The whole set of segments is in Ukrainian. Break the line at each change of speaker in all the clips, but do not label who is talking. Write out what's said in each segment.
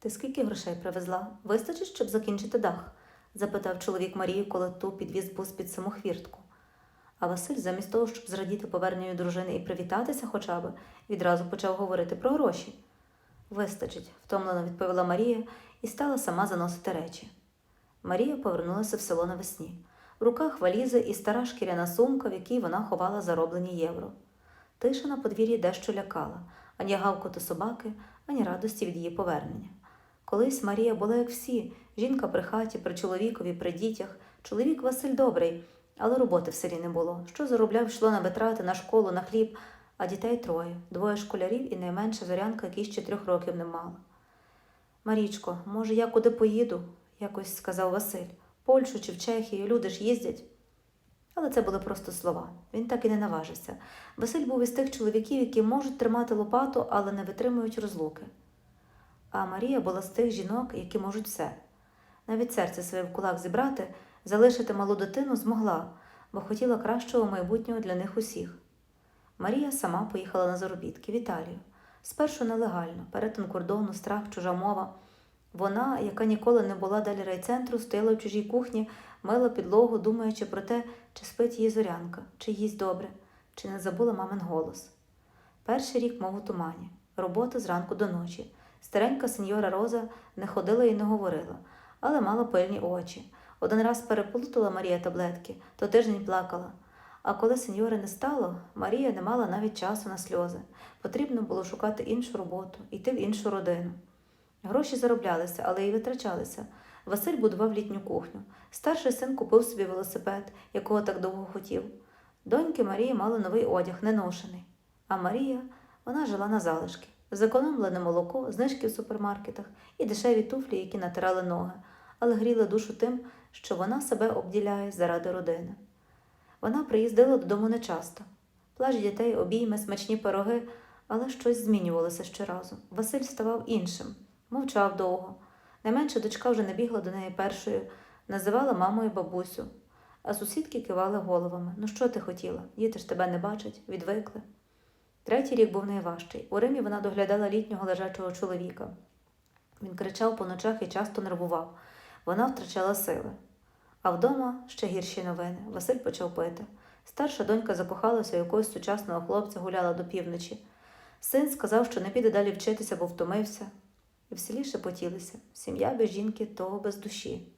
Ти скільки грошей привезла? Вистачить, щоб закінчити дах? запитав чоловік Марію, коли ту підвіз бус під саму хвіртку. А Василь, замість того, щоб зрадіти поверненню дружини і привітатися хоча б, відразу почав говорити про гроші. Вистачить, втомлено відповіла Марія і стала сама заносити речі. Марія повернулася в село навесні. В руках валізи і стара шкіряна сумка, в якій вона ховала зароблені євро. Тиша на подвір'ї дещо лякала, ані гавкоту собаки, ані радості від її повернення. Колись Марія була як всі, жінка при хаті, при чоловікові, при дітях. Чоловік Василь добрий, але роботи в селі не було. Що заробляв, йшло на витрати, на школу, на хліб, а дітей троє, двоє школярів і найменша зорянка, який ще трьох років не мала. Марічко, може, я куди поїду? якось сказав Василь. Польщу чи в Чехію, люди ж їздять. Але це були просто слова. Він так і не наважився. Василь був із тих чоловіків, які можуть тримати лопату, але не витримують розлуки. А Марія була з тих жінок, які можуть все. Навіть серце своє в кулак зібрати, залишити малу дитину змогла, бо хотіла кращого майбутнього для них усіх. Марія сама поїхала на заробітки в Італію. Спершу нелегально, перетин кордону, страх, чужа мова. Вона, яка ніколи не була далі райцентру, стояла в чужій кухні, мила підлогу, думаючи про те, чи спить її зорянка, чи їсть добре, чи не забула мамин голос. Перший рік мов у тумані, робота зранку до ночі. Старенька сеньора Роза не ходила і не говорила, але мала пильні очі. Один раз переплутала Марія таблетки, то тиждень плакала. А коли сеньори не стало, Марія не мала навіть часу на сльози. Потрібно було шукати іншу роботу, йти в іншу родину. Гроші зароблялися, але й витрачалися. Василь будував літню кухню. Старший син купив собі велосипед, якого так довго хотів. Доньки Марії мали новий одяг, неношений. А Марія вона жила на залишки. Зекономлене молоко, знижки в супермаркетах і дешеві туфлі, які натирали ноги, але гріли душу тим, що вона себе обділяє заради родини. Вона приїздила додому нечасто. Плач дітей, обійми, смачні пироги, але щось змінювалося щоразу. Василь ставав іншим, мовчав довго. Найменша дочка вже не бігла до неї першою, називала мамою бабусю, а сусідки кивали головами. Ну що ти хотіла? Діти ж тебе не бачать, відвикли. Третій рік був найважчий. У Римі вона доглядала літнього лежачого чоловіка. Він кричав по ночах і часто нервував. Вона втрачала сили. А вдома ще гірші новини. Василь почав пити. Старша донька закохалася у якогось сучасного хлопця, гуляла до півночі. Син сказав, що не піде далі вчитися, бо втомився. І в селі шепотілися сім'я без жінки того без душі.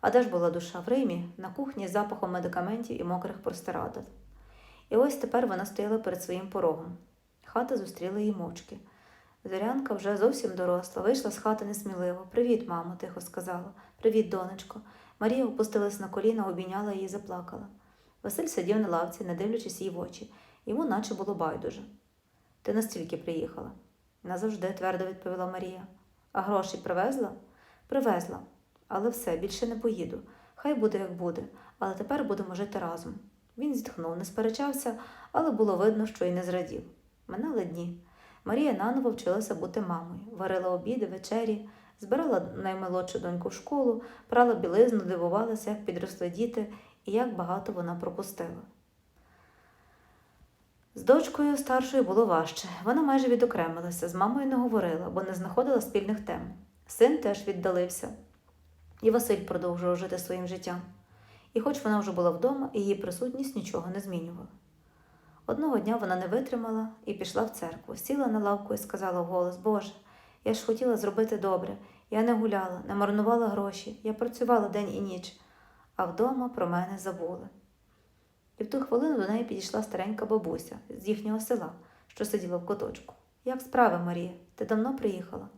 А де ж була душа в Римі, на кухні з запахом медикаментів і мокрих простирадл. І ось тепер вона стояла перед своїм порогом. Хата зустріла її мовчки. Зорянка вже зовсім доросла, вийшла з хати несміливо. Привіт, мамо, тихо сказала. Привіт, донечко. Марія опустилась на коліна, обійняла її і заплакала. Василь сидів на лавці, не дивлячись їй в очі. Йому наче було байдуже. Ти настільки приїхала? Назавжди, твердо відповіла Марія. А гроші привезла? Привезла. Але все, більше не поїду. Хай буде, як буде, але тепер будемо жити разом. Він зітхнув, не сперечався, але було видно, що й не зрадів. Минали дні. Марія наново вчилася бути мамою, варила обіди, вечері, збирала наймолодшу доньку в школу, прала білизну, дивувалася, як підросли діти і як багато вона пропустила. З дочкою старшою було важче. Вона майже відокремилася, з мамою не говорила, бо не знаходила спільних тем. Син теж віддалився, і Василь продовжував жити своїм життям. І хоч вона вже була вдома, її присутність нічого не змінювала. Одного дня вона не витримала і пішла в церкву, сіла на лавку і сказала вголос: Боже, я ж хотіла зробити добре. Я не гуляла, не марнувала гроші, я працювала день і ніч, а вдома про мене забули. І в ту хвилину до неї підійшла старенька бабуся з їхнього села, що сиділа в куточку. Як справи, Марія? Ти давно приїхала?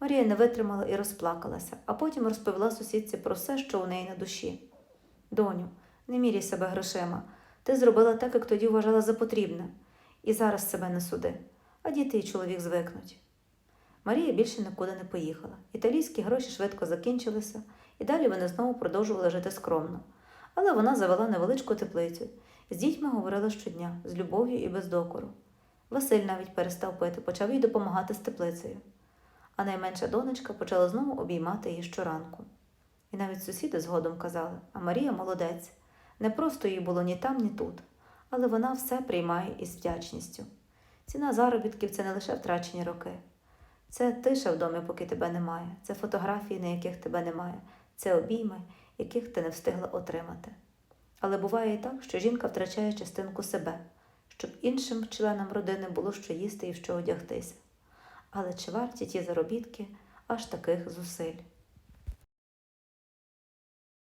Марія не витримала і розплакалася, а потім розповіла сусідці про все, що у неї на душі. Доню, не міряй себе грошима. Ти зробила так, як тоді вважала за потрібне, і зараз себе не суди, а діти і чоловік звикнуть. Марія більше нікуди не поїхала. Італійські гроші швидко закінчилися, і далі вони знову продовжували жити скромно. Але вона завела невеличку теплицю. З дітьми говорила щодня, з любов'ю і без докору. Василь навіть перестав пити, почав їй допомагати з теплицею. А найменша донечка почала знову обіймати її щоранку. І навіть сусіди згодом казали, а Марія молодець. Не просто їй було ні там, ні тут, але вона все приймає із вдячністю. Ціна заробітків це не лише втрачені роки, Це тиша в домі, поки тебе немає, це фотографії, на яких тебе немає, це обійми, яких ти не встигла отримати. Але буває і так, що жінка втрачає частинку себе, щоб іншим членам родини було що їсти і в що одягтися. Але чи варті ті заробітки аж таких зусиль?